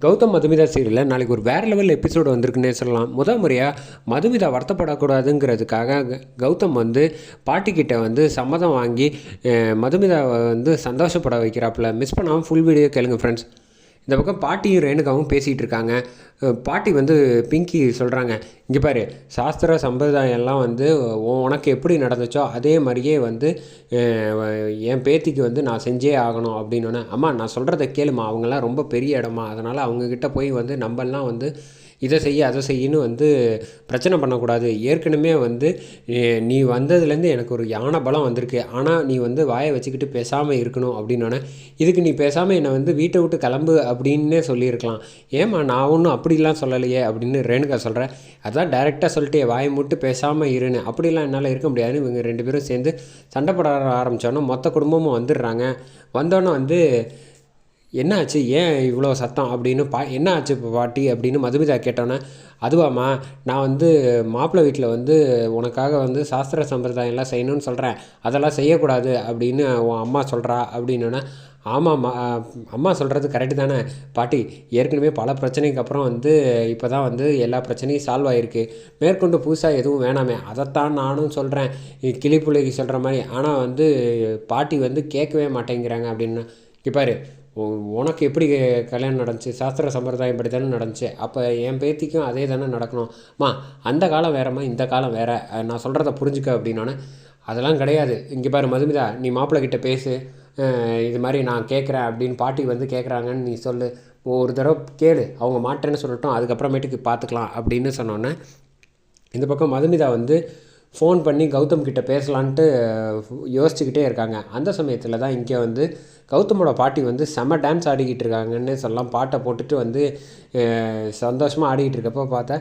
கௌதம் மதுமிதா சீரியலில் நாளைக்கு ஒரு வேறு லெவல் எபிசோடு வந்திருக்குன்னே சொல்லலாம். முத முறையாக மதுமிதா வருத்தப்படக்கூடாதுங்கிறதுக்காக க- கௌதம் வந்து பாட்டிக்கிட்ட வந்து சம்மதம் வாங்கி மதுமிதாவை வந்து சந்தோஷப்பட வைக்கிறாப்புல. மிஸ் பண்ணாமல் ஃபுல் வீடியோ கேளுங்க ஃப்ரெண்ட்ஸ் இந்த பக்கம் பாட்டியும் ரேணுகாவும் பேசிகிட்டு இருக்காங்க. பாட்டி வந்து பிங்கி சொல்கிறாங்க இங்கே பாரு சாஸ்திர சம்பிரதாயம்லாம் வந்து உனக்கு எப்படி நடந்துச்சோ அதே மாதிரியே வந்து என் பேத்திக்கு வந்து நான் செஞ்சே ஆகணும். அப்படின்னோடனே அம்மா நான் சொல்கிறத கேளுமா அவங்களாம் ரொம்ப பெரிய இடமா அதனால் அவங்கக்கிட்ட போய் வந்து நம்மலாம் வந்து இதை செய்ய அதை செய்யன்னு வந்து பிரச்சனை பண்ணக்கூடாது. ஏற்கனவே வந்து நீ வந்ததுலேருந்து எனக்கு ஒரு யானை பலம் வந்திருக்கு. ஆனால் நீ வந்து வாயை வச்சுக்கிட்டு பேசாமல் இருக்கணும் அப்படின்னோடனே இதுக்கு நீ பேசாமல் என்னை வந்து வீட்டை விட்டு கிளம்பு அப்படின்னே சொல்லியிருக்கலாம். ஏம்மா நான் ஒன்றும் அப்படிலாம் சொல்லலையே அப்படின்னு ரேணுகா சொல்கிறேன் அதான் டைரெக்டாக சொல்லிட்டு வாயை மூட்டு பேசாமல் இருன்னு. அப்படிலாம் என்னால் இருக்க முடியாதுன்னு இவங்க ரெண்டு பேரும் சேர்ந்து சண்டை போட ஆரம்பித்தோன்னே மொத்த குடும்பமும் வந்துடுறாங்க. வந்தோன்னே வந்து என்னாச்சு? ஏன் இவ்வளோ சத்தம்? அப்படின்னு பா என்ன ஆச்சு இப்போ பாட்டி? அப்படின்னு மதுமிதா கேட்டோன்னே அதுவாம்மா நான் வந்து மாப்பிள்ளை வீட்டில் வந்து உனக்காக வந்து சாஸ்திர சம்பிரதாயம்லாம் செய்யணும்னு சொல்கிறேன் அதெல்லாம் செய்யக்கூடாது அப்படின்னு உன் அம்மா சொல்கிறா அப்படின்னோடனே ஆமாம்மா அம்மா சொல்கிறது கரெக்டு தானே. பாட்டி ஏற்கனவே பல பிரச்சனைக்கு அப்புறம் வந்து இப்போ தான் வந்து எல்லா பிரச்சனையும் சால்வ் ஆகிருக்கு மேற்கொண்டு புதுசாக எதுவும் வேணாமே. அதைத்தான் நானும் சொல்கிறேன் கிளிப்புள்ளைக்கு சொல்கிற மாதிரி. ஆனால் வந்து பாட்டி வந்து கேட்கவே மாட்டேங்கிறாங்க அப்படின்னு. இப்பாரு உனக்கு எப்படி கல்யாணம் நடந்துச்சு? சாஸ்திர சம்பிரதாயம் படி தானே நடந்துச்சு. அப்போ என் பேத்திக்கும் அதே தானே நடக்கணும்மா அந்த காலம் வேறம்மா இந்த காலம் வேற. நான் சொல்கிறத புரிஞ்சுக்க அப்படின்னோடனே அதெல்லாம் கிடையாது. இங்கே பாரு மதுமிதா நீ மாப்பிள்ளை கிட்ட பேசு. இது மாதிரி நான் கேட்குறேன் அப்படின்னு பாட்டி வந்து கேட்குறாங்கன்னு நீ சொல்லு. ஒரு தடவை கேளு. அவங்க மாட்டேன்னு சொல்லட்டும். அதுக்கப்புறமேட்டுக்கு பார்த்துக்கலாம் அப்படின்னு சொன்னோன்னே இந்த பக்கம் மதுமிதா வந்து ஃபோன் பண்ணி கௌதம் கிட்டே பேசலான்ட்டு யோசிச்சுக்கிட்டே இருக்காங்க. அந்த சமயத்தில் தான் இங்கே வந்து கௌதமோட பாட்டி வந்து செம டான்ஸ் ஆடிக்கிட்டு இருக்காங்கன்னு சொல்லலாம். பாட்டை போட்டுட்டு வந்து சந்தோஷமாக ஆடிக்கிட்டு இருக்கப்போ பார்த்தா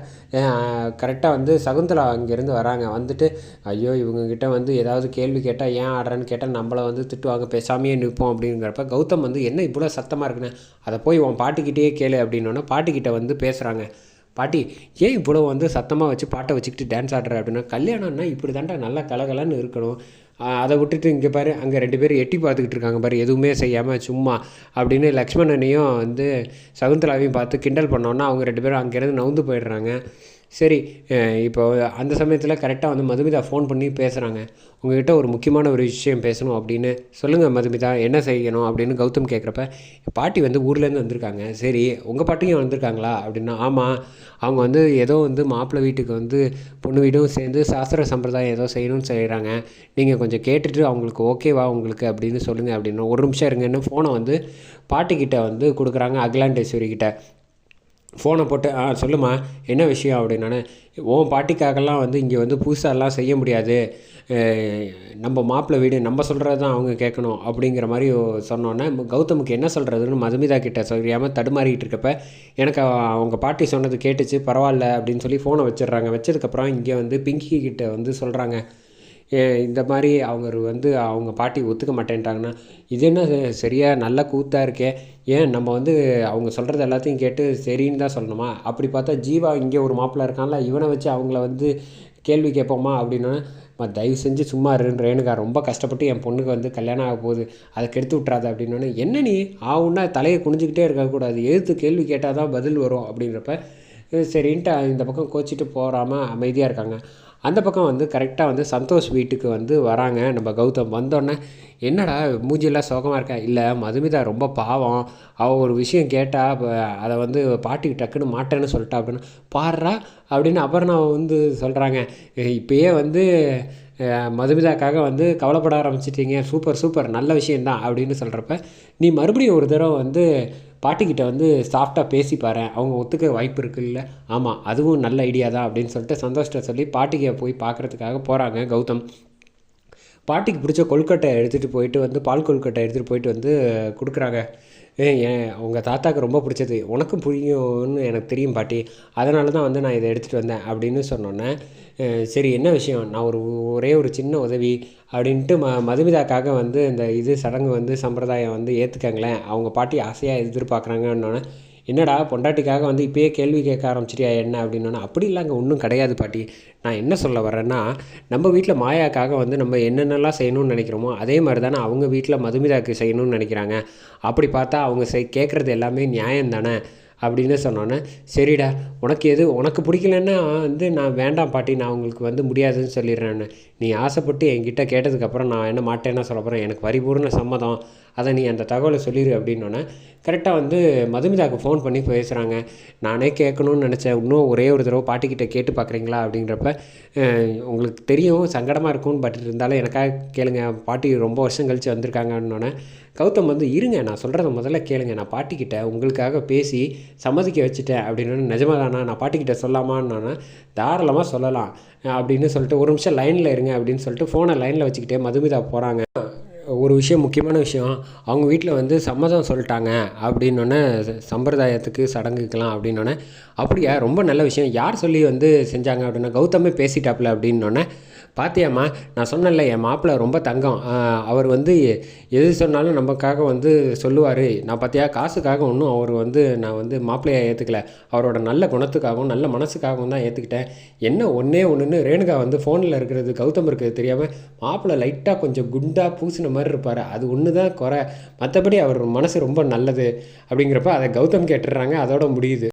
கரெக்டாக வந்து சகுந்தலா அங்கேருந்து வராங்க. வந்துட்டு ஐயோ இவங்கக்கிட்ட வந்து ஏதாவது கேள்வி கேட்டால் ஏன் ஆடுறேன்னு கேட்டால் நம்மளை வந்து திட்டுவாங்க. பேசாமையே நிற்போம் அப்படிங்கிறப்ப கௌதம் வந்து என்ன இவ்வளோ சத்தமாக இருக்குன்னு? அதை போய் உன் பாட்டிக்கிட்டேயே கேளு. அப்படின்னோடனே பாட்டிக்கிட்ட வந்து பேசுகிறாங்க பாட்டி ஏன் இவ்வளோ வந்து சத்தமாக வச்சு பாட்டை வச்சுக்கிட்டு டான்ஸ் ஆடுற? அப்படின்னா கல்யாணம்னா இப்படி தாண்டா நல்லா கலகலன்னு இருக்கணும். அதை விட்டுட்டு இங்கே பாரு அங்கே ரெண்டு பேரும் எட்டி பார்த்துக்கிட்டு இருக்காங்க பாரு எதுவுமே செய்யாமல் சும்மா அப்படின்னு லக்ஷ்மணனையும் வந்து சகுந்தலாவையும் பார்த்து கிண்டல் பண்ணோன்னா அவங்க ரெண்டு பேரும் அங்கேருந்து நவுந்து போயிடுறாங்க. சரி இப்போ அந்த சமயத்தில் கரெக்டாக வந்து மதுமிதா ஃபோன் பண்ணி பேசுகிறாங்க உங்ககிட்ட ஒரு முக்கியமான ஒரு விஷயம் பேசணும் அப்படின்னு சொல்லுங்கள் மதுமிதா என்ன செய்யணும் அப்படின்னு கௌதம் கேட்குறப்ப பாட்டி வந்து ஊர்லேருந்து வந்திருக்காங்க. சரி உங்கள் பாட்டியும் வந்திருக்காங்களா? அப்படின்னா ஆமாம் அவங்க வந்து ஏதோ வந்து மாப்பிள்ளை வீட்டுக்கு வந்து பொண்ணு வீடும் சேர்ந்து சாஸ்திர சம்பிரதாயம் ஏதோ செய்யணும்னு செய்கிறாங்க நீங்கள் கொஞ்சம் கேட்டுட்டு அவங்களுக்கு ஓகேவா உங்களுக்கு அப்படின்னு சொல்லுங்கள் அப்படின்னு ஒரு நிமிஷம் இருங்கன்னு ஃபோனை வந்து பாட்டிக்கிட்ட வந்து கொடுக்குறாங்க அகிலாண்டேஸ்வரி கிட்ட. ஃபோனை போட்டு ஆ சொல்லுமா என்ன விஷயம்? அப்படின்னானே உன் பாட்டிக்காகலாம் வந்து இங்கே வந்து புதுசாலாம் செய்ய முடியாது. நம்ம மாப்பிள்ளை வீடு நம்ம சொல்கிறது தான் அவங்க கேட்கணும். அப்படிங்கிற மாதிரி சொன்னோன்னே கௌதமுக்கு என்ன சொல்கிறதுன்னு மதுமிதா கிட்ட சொல்லியாமல் தடுமாறிக்கிட்டு இருக்கப்ப எனக்கு அவங்க பாட்டி சொன்னது கேட்டுச்சு பரவாயில்ல அப்படின்னு சொல்லி ஃபோனை வச்சிடுறாங்க. வச்சதுக்கப்புறம் இங்கே வந்து பிங்கி கிட்ட வந்து சொல்கிறாங்க இந்த மாதிரி அவங்க வந்து அவங்க பாட்டி ஒத்துக்க மாட்டேன்ட்டாங்கன்னா இது என்ன சரியாக நல்ல கூத்தாக இருக்கே? ஏன் நம்ம வந்து அவங்க சொல்கிறது எல்லாத்தையும் கேட்டு சரின்னு தான் சொல்லணுமா? அப்படி பார்த்தா ஜீவா இங்கே ஒரு மாப்பிள்ள இருக்கான்ல இவனை வச்சு அவங்கள வந்து கேள்வி கேட்போமா அப்படின்னா தயவு செஞ்சு சும்மா இருன்னு ரேணுகா ரொம்ப கஷ்டப்பட்டு என் பொண்ணுக்கு வந்து கல்யாணம் ஆக போகுது அதை கெடுத்து விட்றாத அப்படின்னோடனே என்ன நீ? ஆவுன்னா தலையை குனிஞ்சிக்கிட்டே இருக்கக்கூடாது எழுத்து கேள்வி கேட்டால் தான் பதில் வரும் அப்படின்றப்ப சரின்ட்டு இந்த பக்கம் கோச்சிட்டு போகாமல் அமைதியாக இருக்காங்க. அந்த பக்கம் வந்து கரெக்டாக வந்து சந்தோஷ் வீட்டுக்கு வந்து வராங்க. நம்ம கௌதம் வந்தோடனே என்னடா மூஞ்சியெல்லாம் சோகமாக இருக்கா? இல்லை மதுமிதா ரொம்ப பாவம். அவள் ஒரு விஷயம் கேட்டால் அதை வந்து பாட்டிக்கு டக்குன்னு மாட்டேன்னு சொல்லிட்டா அப்படின்னு பாடுறா அப்படின்னு அபர்ணா வந்து சொல்கிறாங்க இப்போயே வந்து மதுமிதாக்காக வந்து கவலைப்பட ஆரம்பிச்சிட்டீங்க. Super super. நல்ல விஷயந்தான் அப்படின்னு சொல்கிறப்ப நீ மறுபடியும் ஒரு தடவை வந்து பாட்டிக்கிட்ட வந்து சாஃப்டாக பேசி பாரு அவங்க ஒத்துக்க வாய்ப்பு இருக்குல்ல. ஆமாம் அதுவும் நல்ல ஐடியா தான் அப்படின்னு சொல்லிட்டு சந்தோஷ்ட சொல்லி பாட்டிக்கு போய் பார்க்குறதுக்காக போகிறாங்க கௌதம். பாட்டிக்கு பிடிச்ச கொல்கட்டை எடுத்துகிட்டு போயிட்டு வந்து பால் கொழுக்கட்டை எடுத்துகிட்டு போயிட்டு வந்து கொடுக்குறாங்க. ஏன்? உங்கள் தாத்தாவுக்கு ரொம்ப பிடிச்சது. உனக்கும் புரியும்னு எனக்கு தெரியும் பாட்டி. அதனால தான் வந்து நான் இதை எடுத்துகிட்டு வந்தேன் அப்படின்னு சொன்னோன்னே சரி என்ன விஷயம்? நான் ஒரு ஒரே ஒரு சின்ன உதவி அப்படின்ட்டு ம மதுமிதாக்காக வந்து இந்த இது சடங்கு வந்து சம்பிரதாயம் வந்து ஏற்றுக்கங்களேன் அவங்க பாட்டி ஆசையாக எதிர்பார்க்குறாங்கன்னொன்னே என்னடா பொண்டாட்டிக்காக வந்து இப்போயே கேள்வி கேட்க ஆரம்பிச்சிட்டியா என்ன அப்படின்னா அப்படி இல்லைங்க ஒன்றும் கிடையாது பாட்டி. நான் என்ன சொல்ல வரேன்னா நம்ம வீட்டில் மாயாக்காக வந்து நம்ம என்னென்னலாம் செய்யணும்னு நினைக்கிறோமோ அதே மாதிரி தானே அவங்க வீட்டில் மதுமிதாக்கு செய்யணும்னு நினைக்கிறாங்க. அப்படி பார்த்தா அவங்க செய் கேட்குறது எல்லாமே நியாயம் தானே அப்படின்னு சொன்னோன்னே சரிடா உனக்கு எது உனக்கு பிடிக்கலன்னா வந்து நான் வேண்டாம் பாட்டி நான் உங்களுக்கு வந்து முடியாதுன்னு சொல்லிடுறேன்னு. நீ ஆசைப்பட்டு என்கிட்ட கேட்டதுக்கப்புறம் நான் என்ன மாட்டேன்னா சொல்ல போகிறேன் எனக்கு பரிபூர்ண சம்மதம். அதை நீ அந்த தகவலை சொல்லிடு அப்படின்னோடனே கரெக்டாக வந்து மதுமிதாவுக்கு ஃபோன் பண்ணி பேசுகிறாங்க நானே கேட்கணும்னு நினச்சேன். இன்னும் ஒரே ஒரு தடவை பாட்டிக்கிட்ட கேட்டு பார்க்குறீங்களா அப்படின்றப்ப உங்களுக்கு தெரியும் சங்கடமாக இருக்கும் பட் இருந்தாலும் எனக்காக கேளுங்க. பாட்டி ரொம்ப வருஷம் கழித்து வந்திருக்காங்கன்னொன்னே கௌதம் வந்து இருங்க நான் சொல்கிறத முதல்ல கேளுங்க. நான் பாட்டிக்கிட்ட உங்களுக்காக பேசி சம்மதிக்க வச்சுட்டேன். அப்படின்னு நிஜமாக தானா? நான் பாட்டிக்கிட்ட சொல்லாமான்னு தாராளமாக சொல்லலாம் அப்படின்னு சொல்லிட்டு ஒரு நிமிஷம் லைனில் இருங்க அப்படின்னு சொல்லிட்டு ஃபோனை லைனில் வச்சுக்கிட்டே மதுமிதா போகிறாங்க ஒரு விஷயம் முக்கியமான விஷயம் அவங்க வீட்டில் வந்து சம்மதம் சொல்லிட்டாங்க அப்படின்னோடனே சம்பிரதாயத்துக்கு சடங்குக்கெலாம் அப்படின்னோடனே அப்படியா? ரொம்ப நல்ல விஷயம். யார் சொல்லி வந்து செஞ்சாங்க? அப்படின்னா கௌதமே பேசிட்டாப்புல அப்படின்னோடனே பாத்தியாம்மா நான் சொன்னேன்ல என் மாப்பிள்ளை ரொம்ப தங்கம். அவர் வந்து எது சொன்னாலும் நமக்காக வந்து சொல்லுவார். நான் பார்த்தியா காசுக்காக ஒன்றும் அவர் வந்து நான் வந்து மாப்பிள்ளையாக ஏற்றுக்கல அவரோட நல்ல குணத்துக்காகவும் நல்ல மனசுக்காகவும் தான் ஏற்றுக்கிட்டேன் என்ன ஒன்றே ஒன்றுன்னு ரேணுகா வந்து ஃபோனில் இருக்கிறது கௌதம் இருக்கிறது தெரியாமல் மாப்பிள்ளை லைட்டாக கொஞ்சம் குண்டாக பூசின மாதிரி இருப்பார். அது ஒன்று தான் குறை. மற்றபடி அவர் மனசு ரொம்ப நல்லது. அப்படிங்கிறப்ப அதை கௌதம் கேட்டுடுறாங்க. அதோட முடியுது.